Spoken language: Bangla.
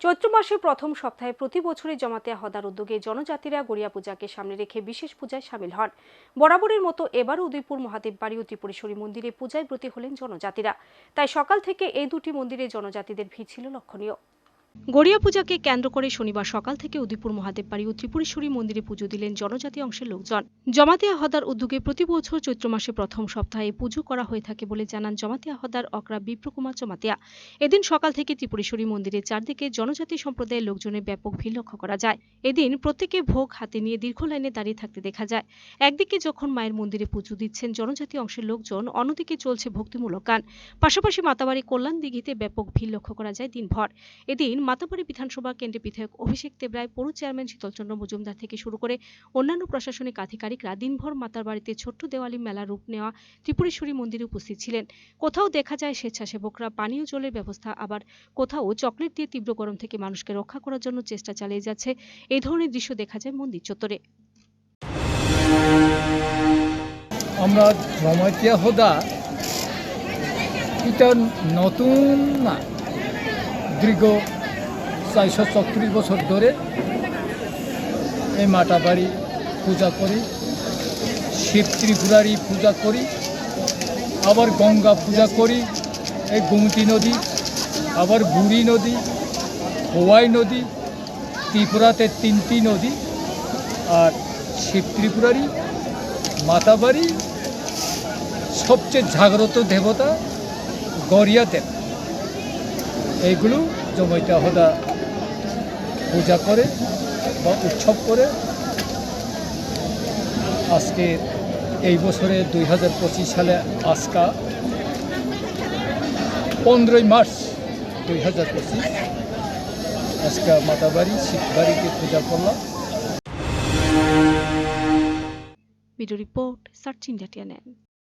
চৈত্র মাসের প্রথম সপ্তাহে প্রতি বছরই জমাতে হদার উদ্যোগে জনজাতিরা গড়িয়া পূজাকে সামনে রেখে বিশেষ পূজায় সামিল হন। বরাবরের মতো এবার উদয়পুর মহাদেব বাড়ি ও ত্রিপুরেশ্বরী মন্দিরে পূজায় ব্রতী হলেন জনজাতিরা। তাই সকাল থেকে এই দুটি মন্দিরে জনজাতিদের ভিড় ছিল লক্ষণীয়। গড়িয়া পূজাকে কেন্দ্র করে শনিবার সকাল থেকে উদয়পুর মহাদেব বাড়ি ও ত্রিপুরেশ্বরী মন্দিরে পুজো দিলেন জনজাতি অংশের লোকজন। জমাতিয়া হদার উদ্যোগে প্রতি বছর চৈত্র মাসে প্রথম সপ্তাহে পুজো করা হয়ে থাকে বলে জানান জমাতিয়া হদার অকরা বিপ্রকুমার জমাতিয়া। এদিন সকাল থেকে ত্রিপুরেশ্বরী মন্দিরের চারদিকে জনজাতি সম্প্রদায়ের লোকজনের ব্যাপক ভিড় লক্ষ্য করা যায়। এদিন প্রত্যেকে ভোগ হাতে নিয়ে দীর্ঘ লাইনে দাঁড়িয়ে থাকতে দেখা যায়। একদিকে যখন মায়ের মন্দিরে পুজো দিচ্ছেন জনজাতি অংশের লোকজন, অন্যদিকে চলছে ভক্তিমূলক গান। পাশাপাশি মাতাবাড়ি কল্যাণ দিঘিতে ব্যাপক ভিড় লক্ষ্য করা যায় দিনভর। এদিন মাতাবাড়ি বিধানসভা কেন্দ্রের বিধায়ক অভিষেক দেবরায়, পৌর চেয়ারম্যান শীতলচন্দ্র মজুমদার থেকে শুরু করে অন্যান্য প্রশাসনিক আধিকারিকরা দিনভর মাতার বাড়িতে ছোট্ট দেওয়ালি মেলা রূপ নেওয়া ত্রিপুরেশ্বরী মন্দিরে উপস্থিত ছিলেন। কোথাও দেখা যায় স্বেচ্ছাসেবকরা পানীয় জলের ব্যবস্থা, আবার কোথাও চকলেট দিয়ে তীব্র গরম থেকে মানুষকে রক্ষা করার জন্য চেষ্টা চালিয়ে যাচ্ছে। এই ধরনের দৃশ্য দেখা যায় মন্দির চত্বরে। আমরা জমাতিয়া হদা, এটা নতুন না, দীর্ঘ চারশো চৌত্রিশ বছর ধরে এই মাটা বাড়ি পূজা করি, শিব ত্রিপুরারি পূজা করি, আবার গঙ্গা পূজা করি, এই গোমতী নদী, আবার বুড়ি নদী, হোয়াই নদী, ত্রিপুরাতে তিনটি নদী, আর শিব ত্রিপুরারি মাতাবাড়ি সবচেয়ে জাগ্রত দেবতা গরিয়া দেব এইগুলো জমাইতে হদা পূজা করে বা উৎসব করে। আজকে এই বছরে দুই হাজার পঁচিশ সালে আজকা পনেরোই মার্চ দুই হাজার পঁচিশ। আজকে মাতাবাড়ি, শিববাড়িতে পূজা করলাম। Video report, search India